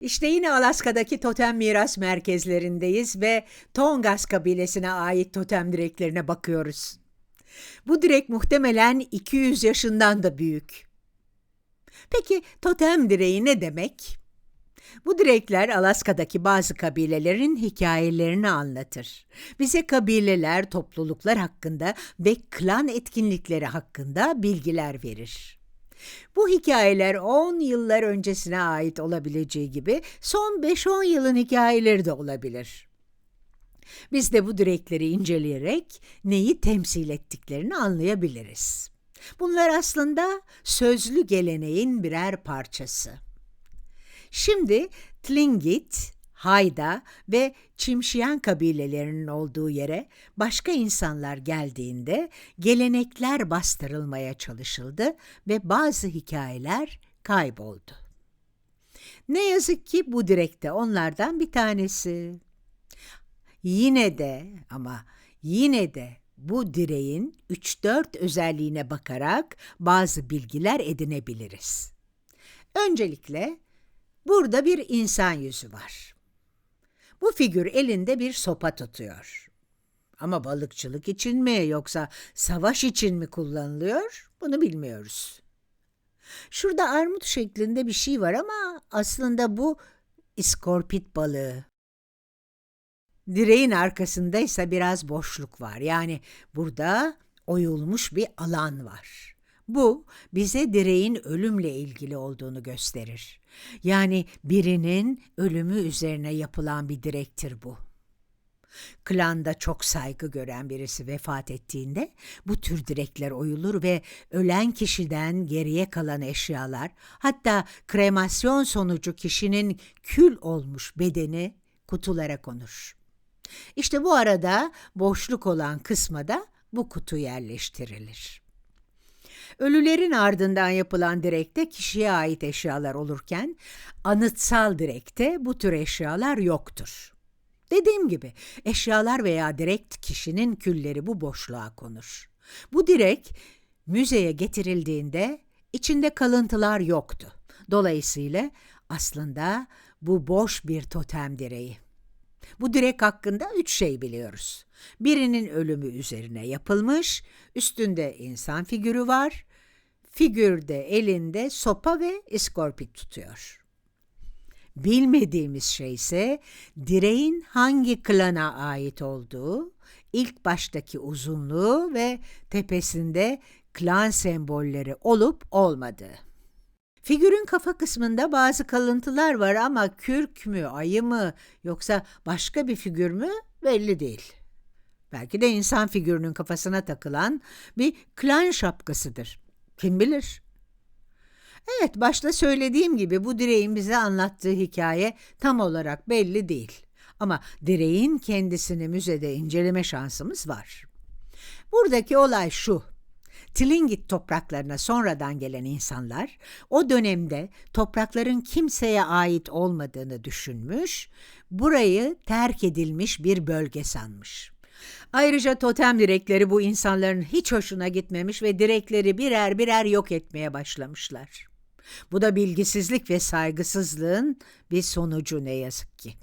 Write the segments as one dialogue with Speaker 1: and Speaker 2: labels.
Speaker 1: İşte yine Alaska'daki totem miras merkezlerindeyiz ve Tongas kabilesine ait totem direklerine bakıyoruz. Bu direk muhtemelen 200 yaşından da büyük. Peki totem direği ne demek? Bu direkler Alaska'daki bazı kabilelerin hikayelerini anlatır. Bize kabileler, topluluklar hakkında ve klan etkinlikleri hakkında bilgiler verir. Bu hikayeler 10 yıllar öncesine ait olabileceği gibi son 5-10 yılın hikayeleri de olabilir. Biz de bu direkleri inceleyerek neyi temsil ettiklerini anlayabiliriz. Bunlar aslında sözlü geleneğin birer parçası. Şimdi Tlingit, Hayda ve Çimşiyan kabilelerinin olduğu yere başka insanlar geldiğinde gelenekler bastırılmaya çalışıldı ve bazı hikayeler kayboldu. Ne yazık ki bu direkte onlardan bir tanesi. Yine de ama yine de bu direğin 3-4 özelliğine bakarak bazı bilgiler edinebiliriz. Öncelikle burada bir insan yüzü var. Bu figür elinde bir sopa tutuyor. Ama balıkçılık için mi yoksa savaş için mi kullanılıyor bunu bilmiyoruz. Şurada armut şeklinde bir şey var ama aslında bu iskorpit balığı. Direğin arkasında ise biraz boşluk var. Yani burada oyulmuş bir alan var. Bu bize direğin ölümle ilgili olduğunu gösterir. Yani birinin ölümü üzerine yapılan bir direktir bu. Klanda çok saygı gören birisi vefat ettiğinde bu tür direkler oyulur ve ölen kişiden geriye kalan eşyalar, hatta kremasyon sonucu kişinin kül olmuş bedeni kutulara konur. İşte bu arada boşluk olan kısma da bu kutu yerleştirilir. Ölülerin ardından yapılan direkte kişiye ait eşyalar olurken anıtsal direkte bu tür eşyalar yoktur. Dediğim gibi eşyalar veya direkt kişinin külleri bu boşluğa konur. Bu direk müzeye getirildiğinde içinde kalıntılar yoktu. Dolayısıyla aslında bu boş bir totem direği. Bu direk hakkında üç şey biliyoruz. Birinin ölümü üzerine yapılmış, üstünde insan figürü var, figürde elinde sopa ve iskorpit tutuyor. Bilmediğimiz şey ise direğin hangi klana ait olduğu, ilk baştaki uzunluğu ve tepesinde klan sembolleri olup olmadığı. Figürün kafa kısmında bazı kalıntılar var ama kürk mü, ayı mı yoksa başka bir figür mü belli değil. Belki de insan figürünün kafasına takılan bir klan şapkasıdır. Kim bilir? Evet, başta söylediğim gibi bu direğin bize anlattığı hikaye tam olarak belli değil. Ama direğin kendisini müzede inceleme şansımız var. Buradaki olay şu. Tlingit topraklarına sonradan gelen insanlar o dönemde toprakların kimseye ait olmadığını düşünmüş, burayı terk edilmiş bir bölge sanmış. Ayrıca totem direkleri bu insanların hiç hoşuna gitmemiş ve direkleri birer birer yok etmeye başlamışlar. Bu da bilgisizlik ve saygısızlığın bir sonucu ne yazık ki.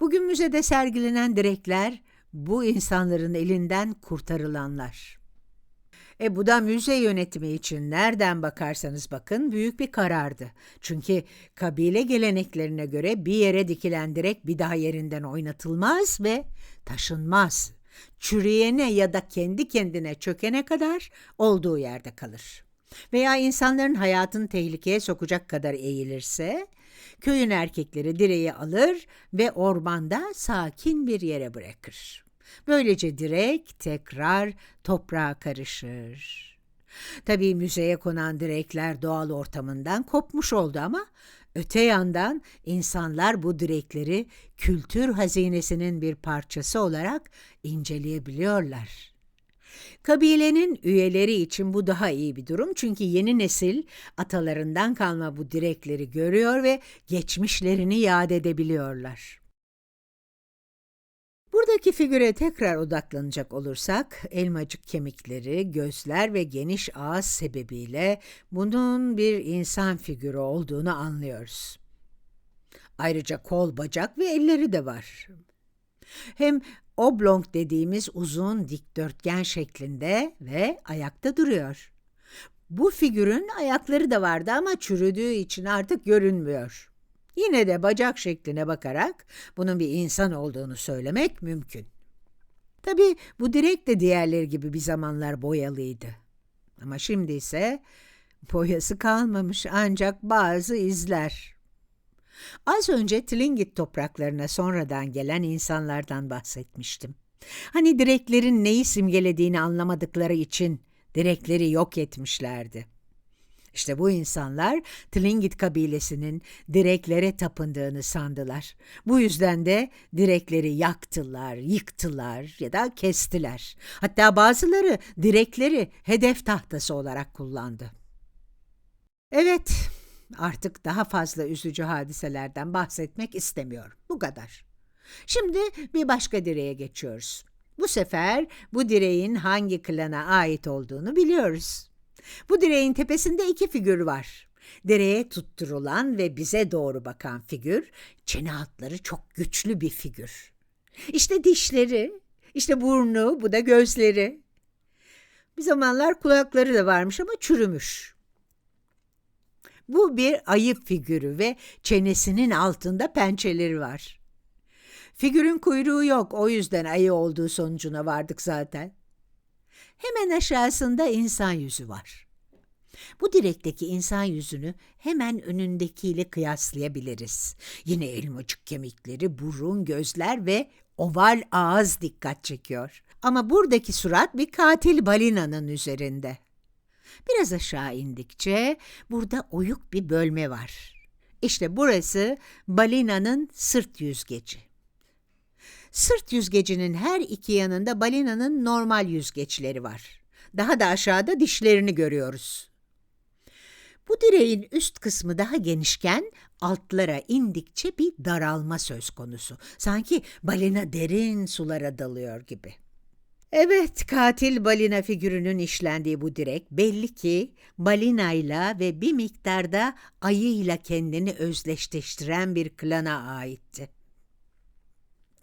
Speaker 1: Bugün müzede sergilenen direkler bu insanların elinden kurtarılanlar. E bu da müze yönetimi için nereden bakarsanız bakın büyük bir karardı. Çünkü kabile geleneklerine göre bir yere dikilen direk bir daha yerinden oynatılmaz ve taşınmaz. Çürüyene ya da kendi kendine çökene kadar olduğu yerde kalır. Veya insanların hayatını tehlikeye sokacak kadar eğilirse, köyün erkekleri direği alır ve ormanda sakin bir yere bırakır. Böylece direk tekrar toprağa karışır. Tabii müzeye konan direkler doğal ortamından kopmuş oldu ama öte yandan insanlar bu direkleri kültür hazinesinin bir parçası olarak inceleyebiliyorlar. Kabilenin üyeleri için bu daha iyi bir durum çünkü yeni nesil atalarından kalma bu direkleri görüyor ve geçmişlerini yad edebiliyorlar. Buradaki figüre tekrar odaklanacak olursak, elmacık kemikleri, gözler ve geniş ağız sebebiyle bunun bir insan figürü olduğunu anlıyoruz. Ayrıca kol, bacak ve elleri de var. Hem oblong dediğimiz uzun dikdörtgen şeklinde ve ayakta duruyor. Bu figürün ayakları da vardı ama çürüdüğü için artık görünmüyor. Yine de bacak şekline bakarak bunun bir insan olduğunu söylemek mümkün. Tabii bu direk de diğerleri gibi bir zamanlar boyalıydı. Ama şimdi ise boyası kalmamış ancak bazı izler. Az önce Tlingit topraklarına sonradan gelen insanlardan bahsetmiştim. Hani direklerin neyi simgelediğini anlamadıkları için direkleri yok etmişlerdi. İşte bu insanlar Tlingit kabilesinin direklere tapındığını sandılar. Bu yüzden de direkleri yaktılar, yıktılar ya da kestiler. Hatta bazıları direkleri hedef tahtası olarak kullandı. Evet, artık daha fazla üzücü hadiselerden bahsetmek istemiyorum. Bu kadar. Şimdi bir başka direğe geçiyoruz. Bu sefer bu direğin hangi klana ait olduğunu biliyoruz. Bu direğin tepesinde iki figür var. Direğe tutturulan ve bize doğru bakan figür, çene hatları çok güçlü bir figür. İşte dişleri, işte burnu, bu da gözleri. Bir zamanlar kulakları da varmış ama çürümüş. Bu bir ayı figürü ve çenesinin altında pençeleri var. Figürün kuyruğu yok, o yüzden ayı olduğu sonucuna vardık zaten. Hemen aşağısında insan yüzü var. Bu direkteki insan yüzünü hemen önündekiyle kıyaslayabiliriz. Yine elmacık kemikleri, burun, gözler ve oval ağız dikkat çekiyor. Ama buradaki surat bir katil balinanın üzerinde. Biraz aşağı indikçe burada oyuk bir bölme var. İşte burası balinanın sırt yüzgeci. Sırt yüzgecinin her iki yanında balinanın normal yüzgeçleri var. Daha da aşağıda dişlerini görüyoruz. Bu direğin üst kısmı daha genişken altlara indikçe bir daralma söz konusu. Sanki balina derin sulara dalıyor gibi. Evet, katil balina figürünün işlendiği bu direk belli ki balinayla ve bir miktarda ayıyla kendini özdeşleştiren bir klana aitti.